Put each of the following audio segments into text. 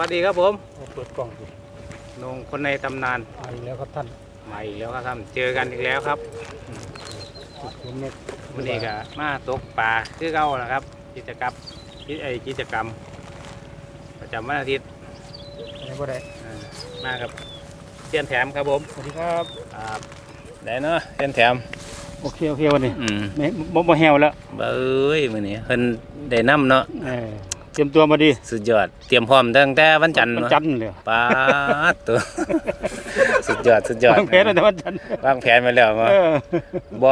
โอ้ยสวัสดีครับผมเปิดกล่องสินงคนในตำนานมาอีกแล้วครับท่านมาอีกแล้วครับท่านเจอกันอีกแล้วครับผมเนี่ยวันนี้ก็มาตกปลาคือเก่าแหละครับ กิจกรรมกิจไอกิจกรรม ประจำวันอาทิตย์อะไรก็ได้อ่ามาครับเตียนแถมครับผมสวัสดีครับครับได้เนาะเตียนแถมโอเคโอเควันนี้อืมไม่บ่บ่แฮวแล้วเบ้ยมื้อนี้เพิ่นได้นํเนาะเออเต รียมตัวมาดี สุดยอด เตรียมพร้อมตั้งแต่วันจันทร์วันเนาะจันทร์เลยปาดตัว สุดยอด สุดยอดวางแผนตั้งแต่วันจันทร์วางแผนไว้แล้วมาเออบ่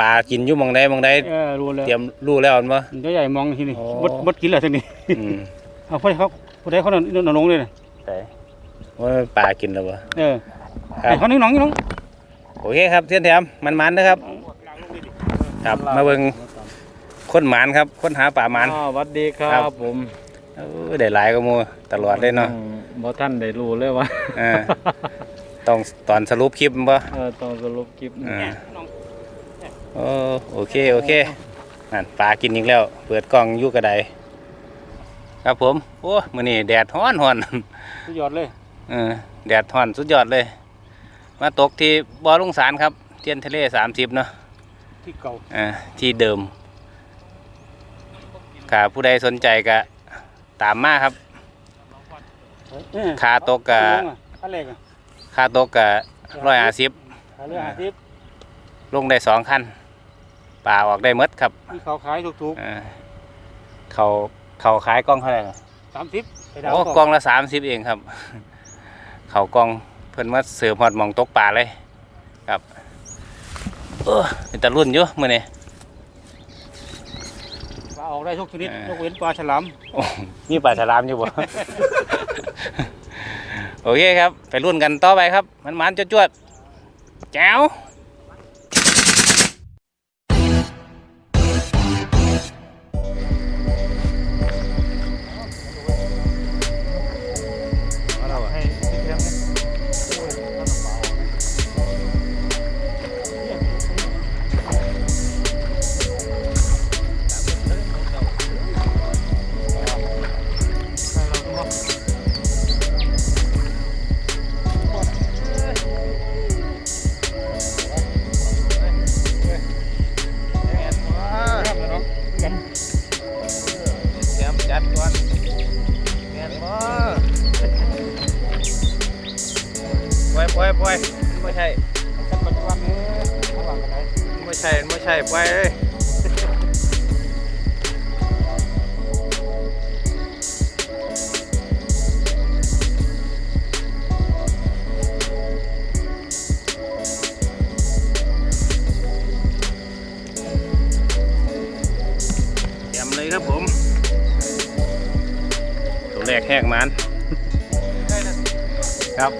ปลากินอยู่หมองใดหมองใดเออรู้แล้วเตรียมรู้แล้วอันบ่เจ้าใหญ่มองที่นี่อ๋อ บดบดกินแล้วทีนี้อืมเอาพอดีเขาพอดีเขานอนนอนลงเลยนะไปว่าปลากินแล้วบ่ เออครัไอ้บเขานึ่งน้องนี่น้องโอเคครับเทียนแถมมันมันนะครับ ครับมาเบิ่ง คนหมานครับคนหาป่าหมานอ่าสวัสดีครัครับ บผมเออได้หลายก็มูตลอดเลยเนาะ อืมบ่ท่านได้รู้เลยว่าอ่า ต้องตอนสรุปคลิปบ่เออต้องสรุปคลิปอ่าโอ้โอเคโอเคนั่นปลากินอีกแล้ว เปิดกล้องอยู่กระไดครับผมโอ้มื้อนี้แดดร้อนร้อน สุดยอดเลยเออแดดร้อนสุดยอดเลย มาตกที่บ่อลุงสารครับ เทียนทะเล30เนาะที่เก่าอ่าที่เดิม ถ้าผู้ใดสนใจก็ตามมาครับเออค่าตกกะค่าแรกอะค่าตกกะร้อยห้าสิบค่าเรือห้าสิบลงได้สองคันป่าออกได้หมดครับมีเขาขายถูกอ่าเขาเขาขายกล้องเท่าไหร่ล่ะๆสามสิบไปดาวโอ้กล้องละสามสิบเองครับ เขากล้องเพิ่นมาเสือหอดหมองตกป่าเลย ครับ เออเป็นตะรุ่นอยู่มื้อนี้ปลา ออกได้ทุกชนิดเออยกเว้นปลาฉลามโอ้มีปลาฉลามอยู่บ่โอเคครับ ไปรุ่นกันต่อไปครับ มันมันจวดๆแจ๋ว กแหกมันครับ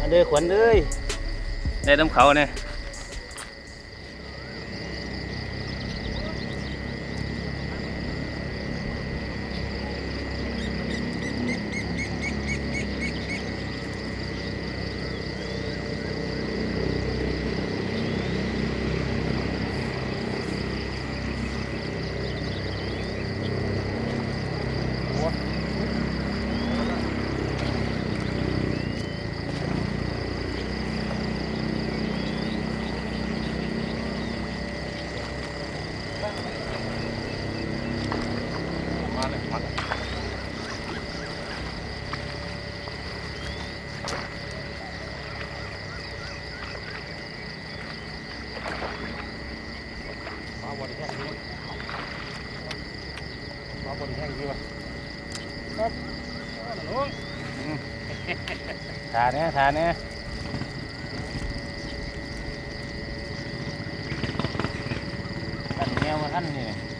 อันเดอขวัญเลยได้น้ำเขาเนี่ย มาบริแห้งดีมาบริแห้งดีวะครับลุงทาเนี่ยทาเนี่ยท่านเมีย มาท่านนี่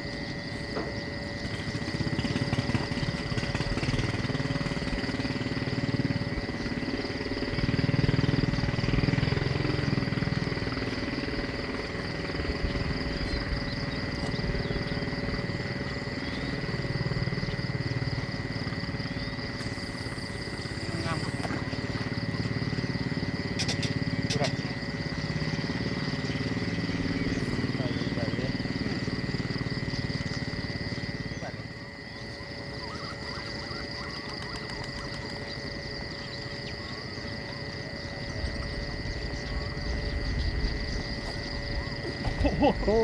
เนี่ยโอ้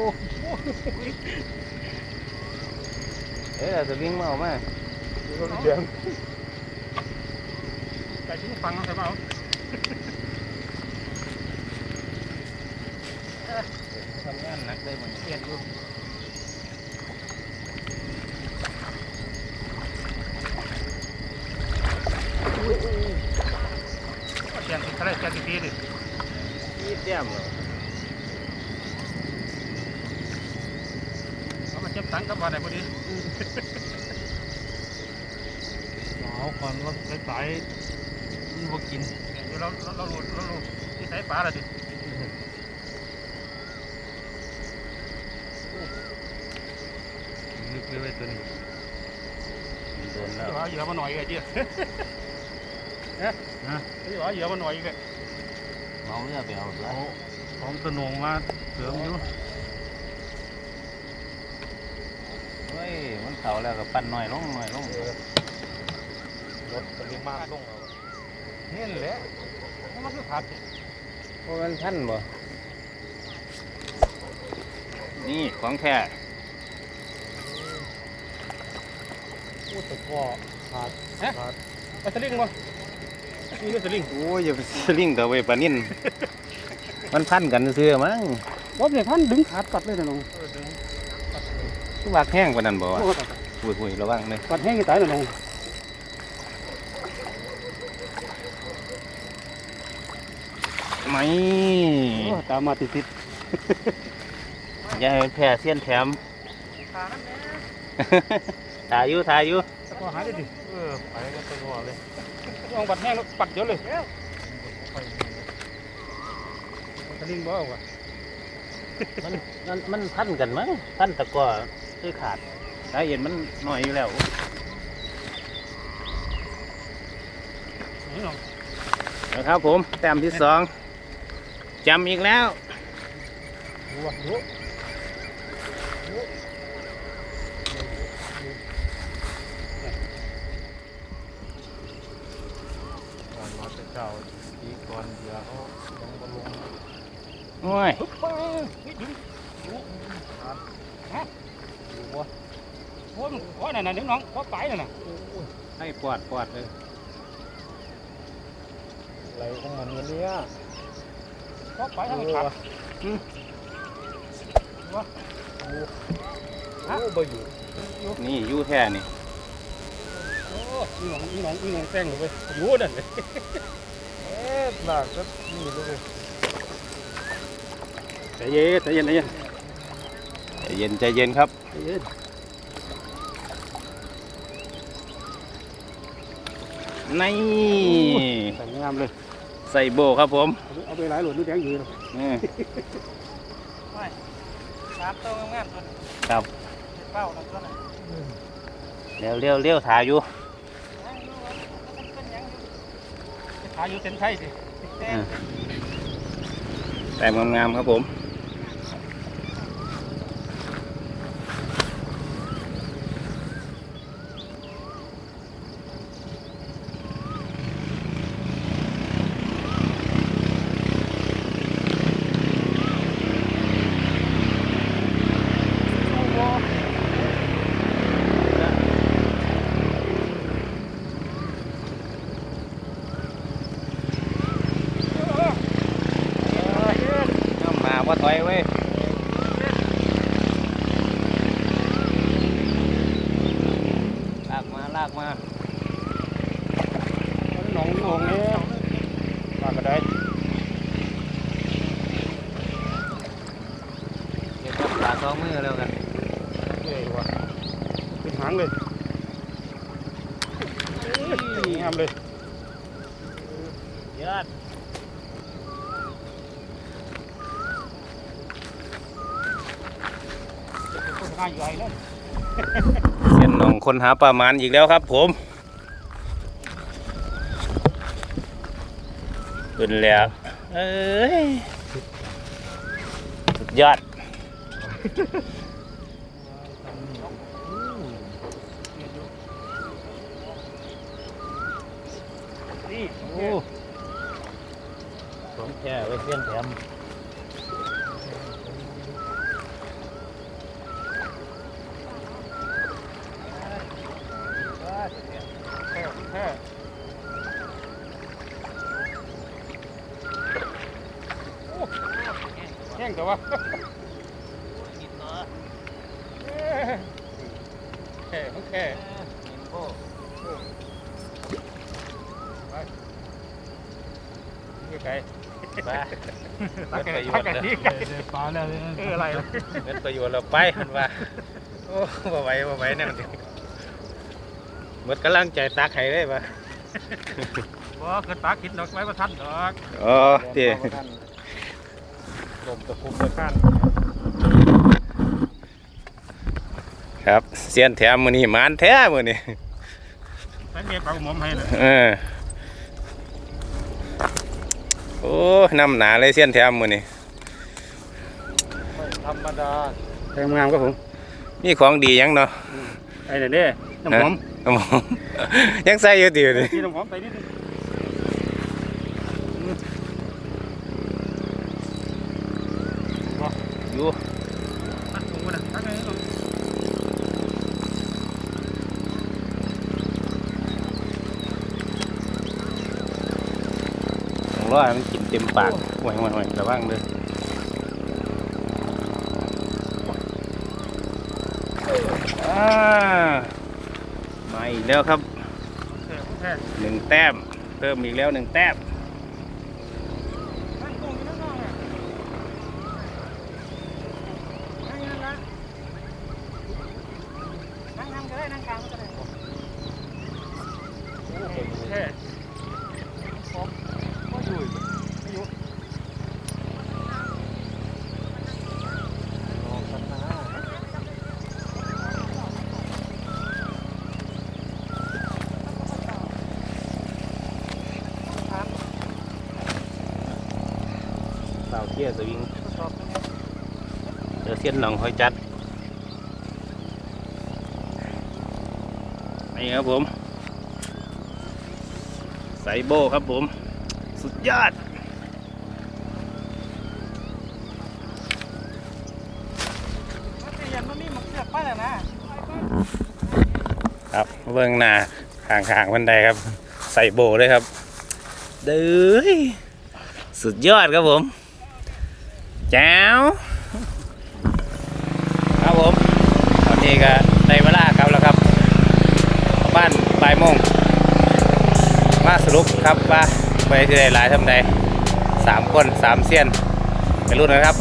เอ๊ะจะวิ่งมาเอามาเดือดไก่ชิ้นฟังเอา ใช่เปล่าทำงานหนักได้เหมือนเพี้ยนอยู่เชียนติดทะเลเชียนติดตีดิยี่เตี้ยมเหรอเอามาเจ็บตังค์กับวันไหนพอดีเอาก่อนว่าสายมันบ่กินเดี๋ยวเราเราเราเราเราที่ใส่ปลาละดินึกเลยว่าตัวนี้โดนแล้วที่ว่าเหยื่อมาหน่อยไงเจี๊ยเนี่ยนะที่ว่าเหยื่อมาหน่อยอีกเมาเรือไปเอาเอาของตะนงมาเสริมอยู่ เฮ้ย มันเข่าแล้วก็ปั้นหน่อยลงหน่อยลงรถปริมาณลงนี่แหละมันคือผักเพราะมันพันบ่นี่ของแท้พูดแต่ก็ขาดฮะไปสลิงมั้นี่ก็สลิงโอ้ยอย่าไปสลิงแต่ไว้ปลานิ่นมันพันกันเสื้อมั้งรถเนี่ยพันดึงขาดตัดเลยนะน้อง คือวากแห้งกว่านั้นบ่วะหุยหุยระวังเลยตัดแห้งกี่ตายนะน้องไม่ตามมาติดติดอย่าให้มันแพ้เสี้ยนแถมขานั่นแหละถ่ายอยู่ถ่ายอยู่ตะกอหายได้ดิเออไปก็ตะกัวเลยลองบัดแห้งแล้วปัดเยอะเลยสลิงบ่เอาวะมันมันมันพันกันมั้งพันตะกร้อ คือขาดสาเหตุมันหน่อยอยู่แล้วนี่น้องนะครับผม แต้มที่สองจำอีกแล้วดูวะดูก่อนมาแต่เช้าทีก่อนเดี๋ยวเขาลงมาลงโอ้ย ฮึบไปนี่ดึงดูฮะดูวะ โอ้ยมันโอ้ยนั่นน่ะดึงน้องโอ้ยไปนั่นน่ะให้ปวดปวดเลยอะไรของมันวันเนี้ยโอ้ยไปทางขาดโอ้บ่อยู่นี่อยู่แท้นี่โอ้ยนี่น้องนี่น้องนี่น้องแซงเลยเว้ยอยู่นั่นเลยเอ๊ะหนักก็นี่เลยใจเย็นใจเย็นใจเย็นใจเย็นใจเย็นครับใจเย็น นี่ใส่งามเลยใส่โบครับผม เอาไปหลายหลุดนี่แดงอยู่เลยนี่สามตัวงามตัวครับเป้าตัวนั้นเร็วเร็วเร็วถ่ายอยู่ขาอยู่เส้นไทยสิอืมแต้มงามๆครับผม ถอยเว้ยลากมาลากมาหนองหนองเนี่ยปากกระไดเก็บกับปลาสองมือแล้วกันเลยว่ะเป็นหางเลยงามเลยยอด คน หาใหญ่เลยเสียนน้องคนหาปลามันอีกแล้วครับ ผมขึ้นแล้วเอ้ยสุดยอดนี่โอ้ของแท้ไว้เสี้ยนแถม แต่ว่าแค่ของแค่โอ้ไปนี่ไกลปลาปักเป็นไประโยปัชกน์ไก่เลยนี่ไก่ได้ปลาแล้วเลยเอออะไรเป็นประโยชน์เราไปมันว่าโอ้บ่ไหวบ่ไหวแน่มันหมดกำลังใจตักให้เลยปะบ่เกิดปากคิดดอกไว้ประทันดอกอ๋อเตี๋ย ลมตะคุบตะข้านครับเสียนแถมมือนี้หมานแท้มือนี้ไปเมียปากหมอมให้เลยเออโอ้น้ำหนาเลยเสียนแถมมือนี้ธรรมดาแพงงามครับผมมีของดีหยังเนาะไอ้เนี่ยเนี่ยน้ำหอมน้ำหอมยังใส่อยู่ติวนี่ที่น้ำหอมไปนิดนึง อยู่ตัดถุงมาเลยตัดไปให้หน่อยต้องรอให้มันกินเต็มปากห่วยห่วยห่วยระวังเลยอ่ามาอีกแล้วครับแค่แค่หนึ่งแต้ม เพิ่มอีกแล้วหนึ่งแต้ม นั่งตรงอยู่นั่งนอกอะนั่งอยังนั้นละนั่งทำก็ได้นั่งกลางก็ได้แค่ผมก็อยู่อีกไม่อยู่ ลองกันนะ เปล่าเที่ยสวิงทดสอบตรงนี้เดี๋ยวเส้นหนองหอยจัดนี่ครับผมใส่โบครับผม สุดยอดมันเปลี่ยนมันมีหมกเสือกไปแล้วนะครับเบื้องหน้าข้างข้างๆบันไดครับ ใส่โบเลยครับเด้ยสุดยอดครับผม แจ๋วครับผมตอนนี้ก็ในเวลาครับแล้วครับ บ้านปลายโมงมาสรุปครับว่าไปที่ได้หลายทำใดสามคนสามเซียนไปรุ่นนะครับ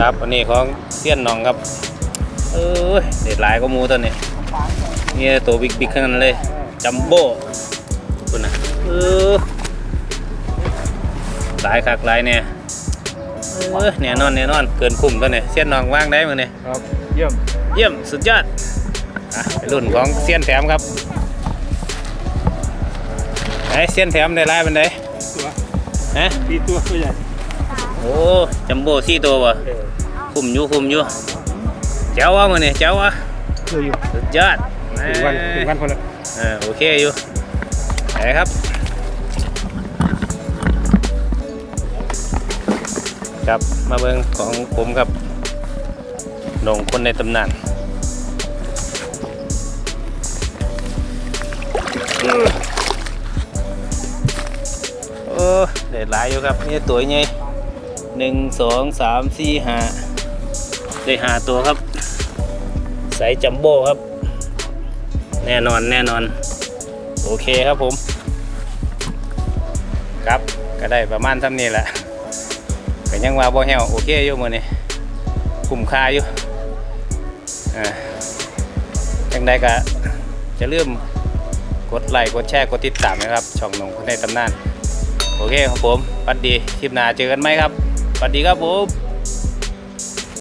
ครับอันนี้ของเซียนหนองครับ เอ้ยเด็ดหลายก็มูตัวนี้นี่ตัวบิ๊กบิ๊กๆทั้งนั้นเลยจัมโบ้คุณนะเออ หลายคักหลายเนี่ยเออแน่นอนแน่นอนเกินคุ้มตัวนี้เซียนหนองว่างได้มั้งเนี่ยครับเยี่ยมเยี่ยมสุดยอดอะไปรุ่นของเซียนแถมครับไหนเซียนแถมได้หลายเป็นไดตัวฮะตีตัวตัวใหญ่โอ้จัมโบ้สี่ตัวบ่เออคุมอยู่คุมอยู่เจ้าวะมือนี่เจ้าวะคืออยู่สุดยอดถึงวันถึงวันคนละเออโอเคอยู่ไปครับ ครับมาเบิ่งของผมครับหนงคนในตำนานโอ้เด็ดหลายอยู่ครับนี่ตัวใหญ่หนึ่งสองสามสี่ห้าได้หาตัวครับใส่จัมโบ้ครับ แน่นอนแน่นอน โอเคครับผม ครับก็ได้ประมาณท่านี้แหละ ก็ยังว่าบ่แห้วโอเคอยู่มื้อนี้คุ้มค่าอยู่อ่าจังใดก็จะลืมกดไลค์กดแชร์กดติดตามนะครับ ช่องหนงคนในตำนาน โอเคครับผมสวัสดีคลิปหน้าเจอกันไหมครับสวัสดีครับผม